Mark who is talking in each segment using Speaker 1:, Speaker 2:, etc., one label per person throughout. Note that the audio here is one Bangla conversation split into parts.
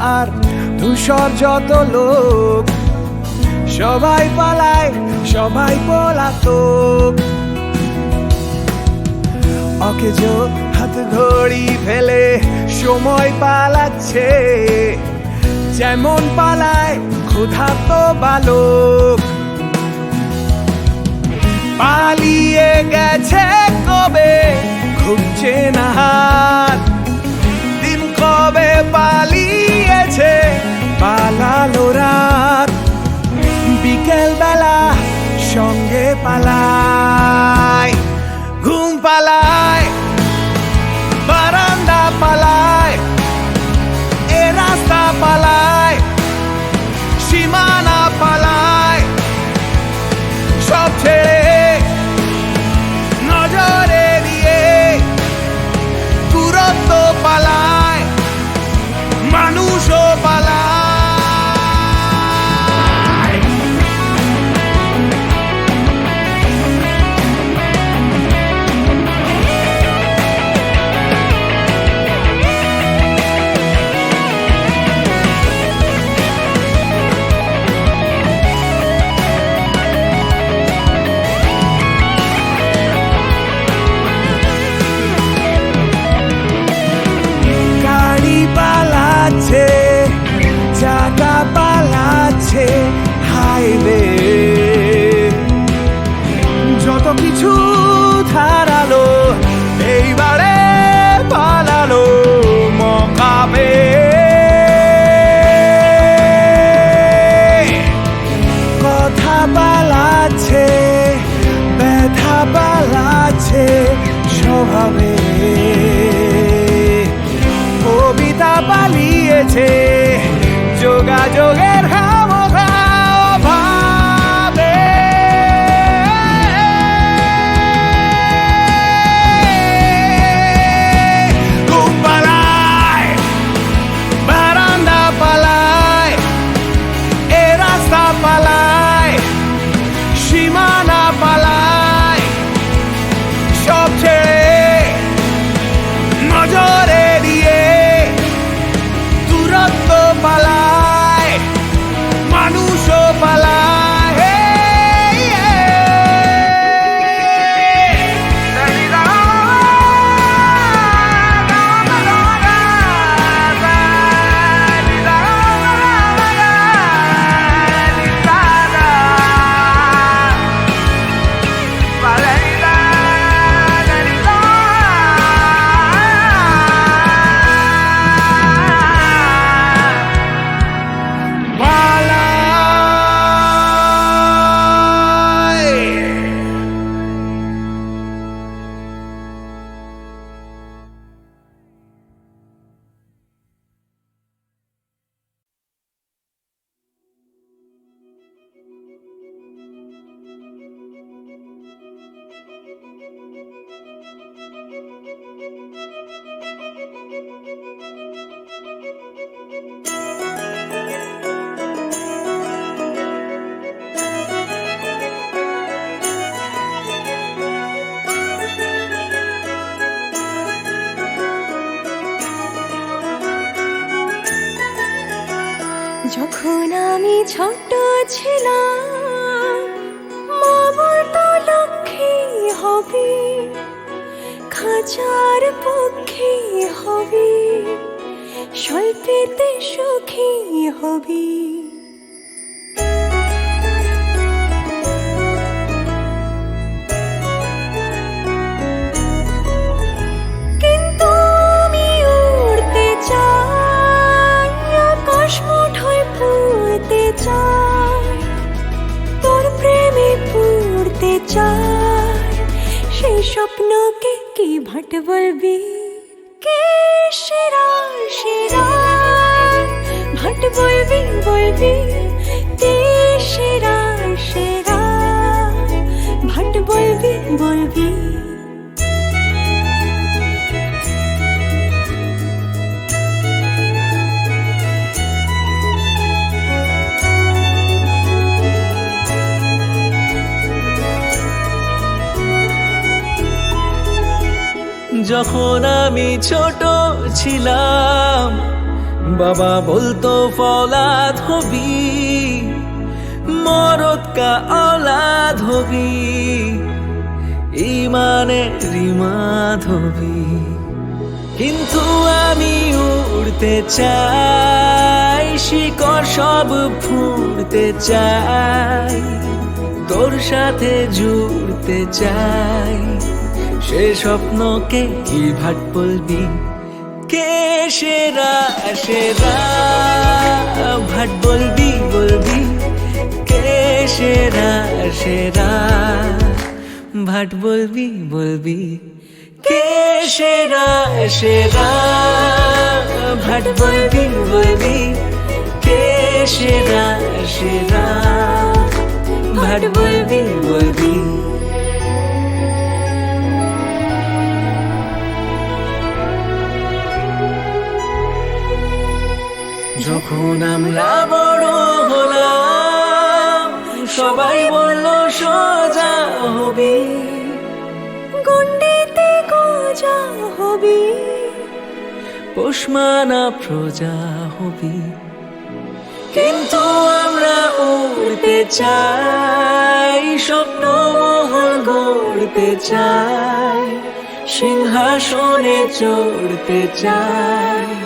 Speaker 1: আর ধূসর যত লোক, সবাই পালায়, সবাই পলাতক। অকেজ হাত ঘড়ি ফেলে, সময় পালাচ্ছে। যেমন পালায় ক্ষুধার্ত বালক। পালিয়ে গেছে কবে খুঁজছে না palavra.
Speaker 2: drogué আমি ছোট ছিলাম। মা বলতো লক্ষ্মী হবি খাঁচার পক্ষী হবি স্বল্পেতে সুখী হবি। ভাট বলবি কে সেরা সেরা? ভাট বলবি বলবি।
Speaker 3: যখন আমি ছোট ছিলাম, বাবা বলতো, ফলাদ হবি, মরদ কা ইমানে রিমাদ হবি। কিন্তু আমি উড়তে চাই, শিকড় সব ফুটতে চাই, তোর সাথে জুড়তে চাই। সে স্বপ্নকে কি ভাট বলবি? কে সেরা সেরা ভাট বলবি বলবি? কে সেরা সেরা ভাট বলবি বলবি? কে সেরা সেরা ভাট বলবি বলবি? কে সেরা সেরা ভাট বলবি? যখন আমরা বড় হলাম সবাই বলল সোজা হবি।
Speaker 2: গন্ডিতে গোজা হবি।
Speaker 3: পোষমানা প্রজা হবি। কিন্তু আমরা উড়তে চাই স্বপ্ন মহল গড়তে চাই সিংহাসনে চড়তে চাই।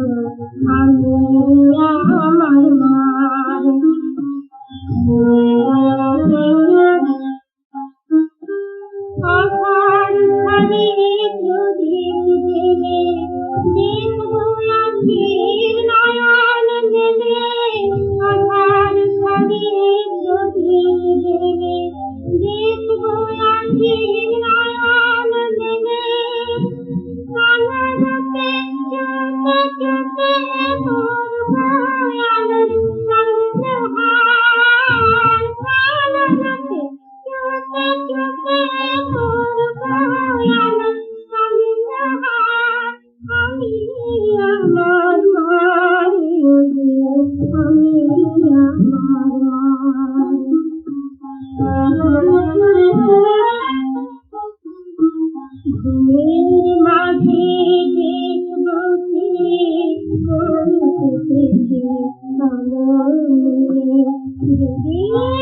Speaker 4: Oh, 딩딩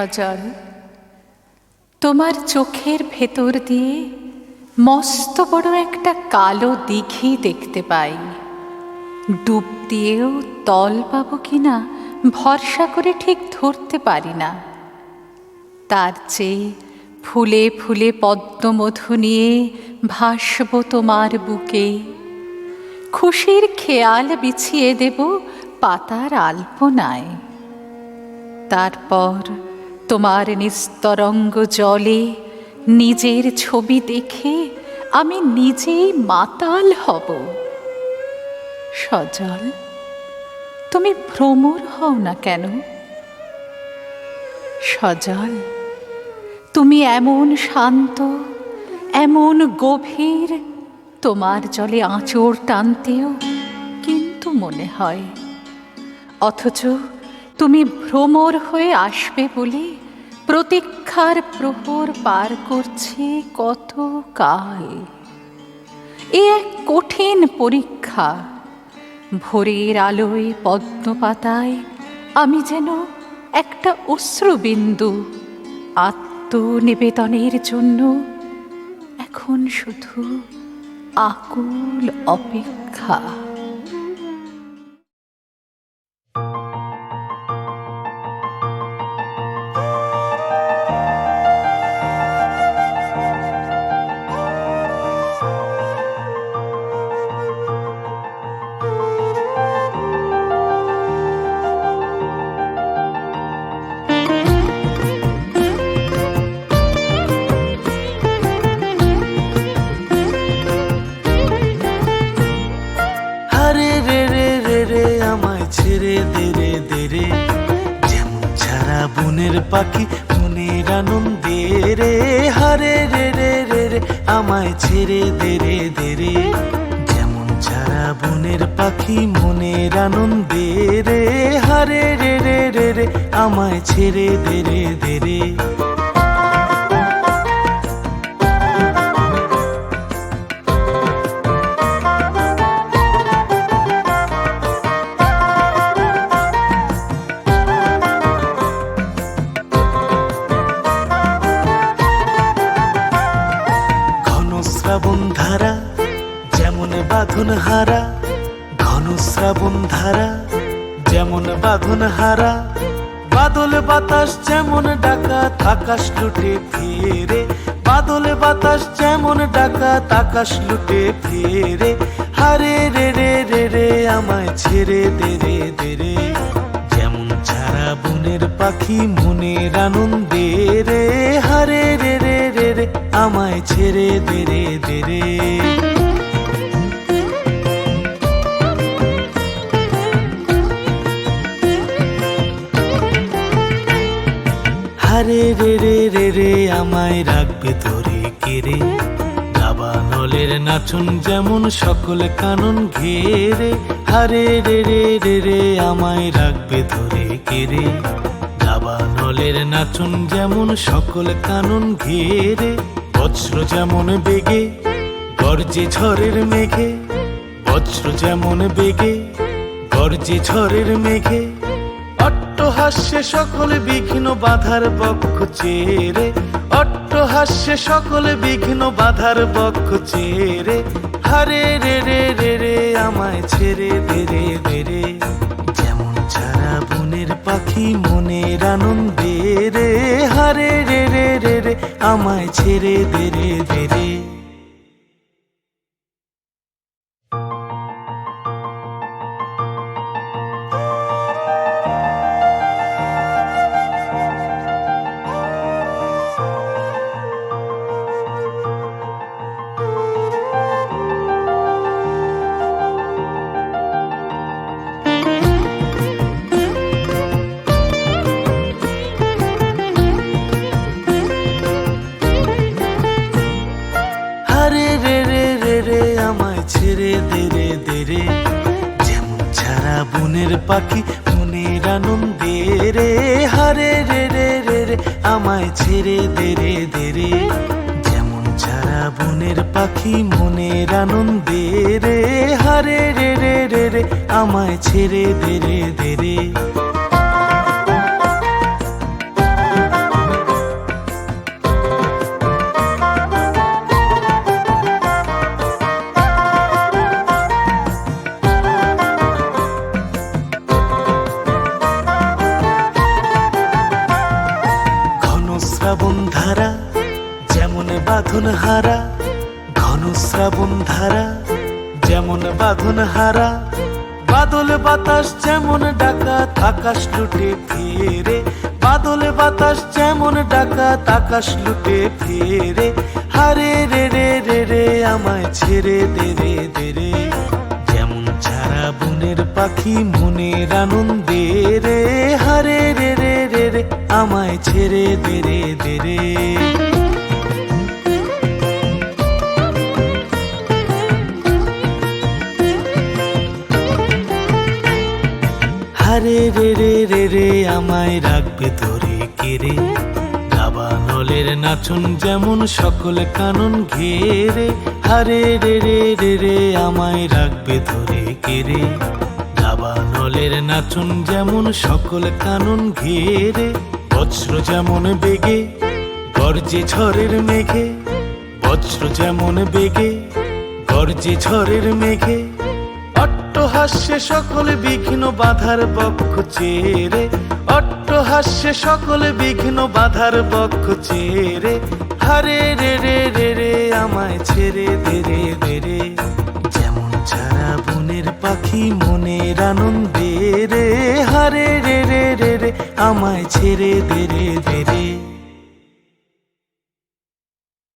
Speaker 5: সজল তোমার চোখের ভেতর দিয়ে মস্ত বড় একটা কালো দিঘি দেখতে পাই। ডুব দিয়েও তল পাবো কিনা ভরসা করে ঠিক ধরতে পারি না। তার চেয়ে ফুলে ফুলে পদ্মমধু নিয়ে ভাসব তোমার বুকে। খুশির খেয়াল বিছিয়ে দেব পাতার আলপনায়। তারপর তোমার নিস্তরঙ্গ জলে নিজের ছবি দেখে আমি নিজেই মাতাল হব। সজল, তুমি ভ্রমর হও না কেন? সজল, তুমি এমন শান্ত, এমন গভীর, তোমার জলে আঁচড় টানতেও কিন্তু মনে হয়। অথচ তুমি ভ্রমর হয়ে আসবে বলে প্রতীক্ষার প্রহর পার করছে কত কাল এ এক কঠিন পরীক্ষা। ভোরের আলোয় পদ্মপাতায় আমি যেন একটা অশ্রুবিন্দু আত্মনিবেদনের জন্য এখন শুধু আকুল অপেক্ষা।
Speaker 6: পাখি মনের আনন্দে, রে, হারে, রে রে রে রে, আমায় ছেড়ে দে, রে দে, রে। যেমন ছাড়া বনের পাখি মনের আনন্দে, রে, হারে, রে রে রে রে, আমায় ছেড়ে দে, রে দে, রে। শ্রাবণ ধারা, যেমন বাঁধন হারা ঘন শ্রাবণ ধারা, যেমন বাঁধন হারা। বাদল বাতাস যেমন ডাকা আকাশ লুটে ফেরে। বাদল বাতাস যেমন ডাকা আকাশ লুটে ফেরে। হারে রে রে রে রে, আমায় ছেড়ে দে রে দে রে। যেমন ছাড়া বনের পাখি মনের আনন্দে রে। হারে রে রে রে আমায় ছেড়ে হারে রে রে। রে রে আমায় রাখবে ধরে কেড়ে দাবানলের নাচন যেমন সকল কানন ঘেরে। হারে রে রে রে রে আমায় রাখবে ধরে কেড়ে দাবানলের নাচন যেমন সকল কানন ঘেরে, বজ্র যেমন বেগে, গর্জে ঝড়ের মেঘে, বজ্র যেমন বেগে, গর্জে ঝড়ের মেঘে। অট্টহাস্যে সকল বিঘ্ন বাধার বক্ষ চেরে, অট্টহাস্যে সকল বিঘ্ন বাধার বক্ষ চেরে। হারে রে রে রে রে, আমায় ছেড়ে দে রে। পাখি মনের আনন্দে রে, হারে রে রে রে রে, আমায় ছেড়ে দে, রে দে, রে। বনের পাখি, মনের আনন্দে রে, হারে রে রে রে রে, আমায় ছেড়ে দে রে দে রে। যেমন ছাড়া বনের পাখি, মনের আনন্দে রে, হারে রে রে রে রে, আমায় ছেড়ে দে রে দে রে। শ্রাবণ ধারা, যেমন বাঁধন হারা ঘন শ্রাবণ ধারা, যেমন বাঁধন হারা, বাদল বাতাস যেমন ডাকা, আকাশ লুটে ফেরে। বাদল বাতাস যেমন ডাকাত আকাশ লুটে ফেরে। হারে রে রে রে রে, আমায় ছেড়ে দে রে দে রে। যেমন ছাড়া বনের পাখি মনের আনন্দে রে। হারে আমায় ছেড়ে দে রে দে রে। হারে রে রে রে রে, আমায় রাখবে ধরে কেড়ে দাবানলের নাচন যেমন সকল কানন ঘেরে। হারে রে রে রে রে, আমায় রাখবে ধরে কেড়ে দাবানলের নাচন যেমন সকল কানন ঘেরে। বজ্র যেমন বেগে, গর্জে ঝড়ের মেঘে, বজ্র যেমন বেগে, গর্জে ঝড়ের মেঘে। অট্টহাস্যে সকল বিঘ্ন বাধার বক্ষ চেরে, অট্টহাস্যে সকল বিঘ্ন বাধার বক্ষ চেরে। হারে রে রে রে রে, আমায় ছেড়ে দে রে দে রে। যেমন ছাড়া বনের পাখি মনের আনন্দে রে, হারে আমায় ছেড়ে ধীরে ধীরে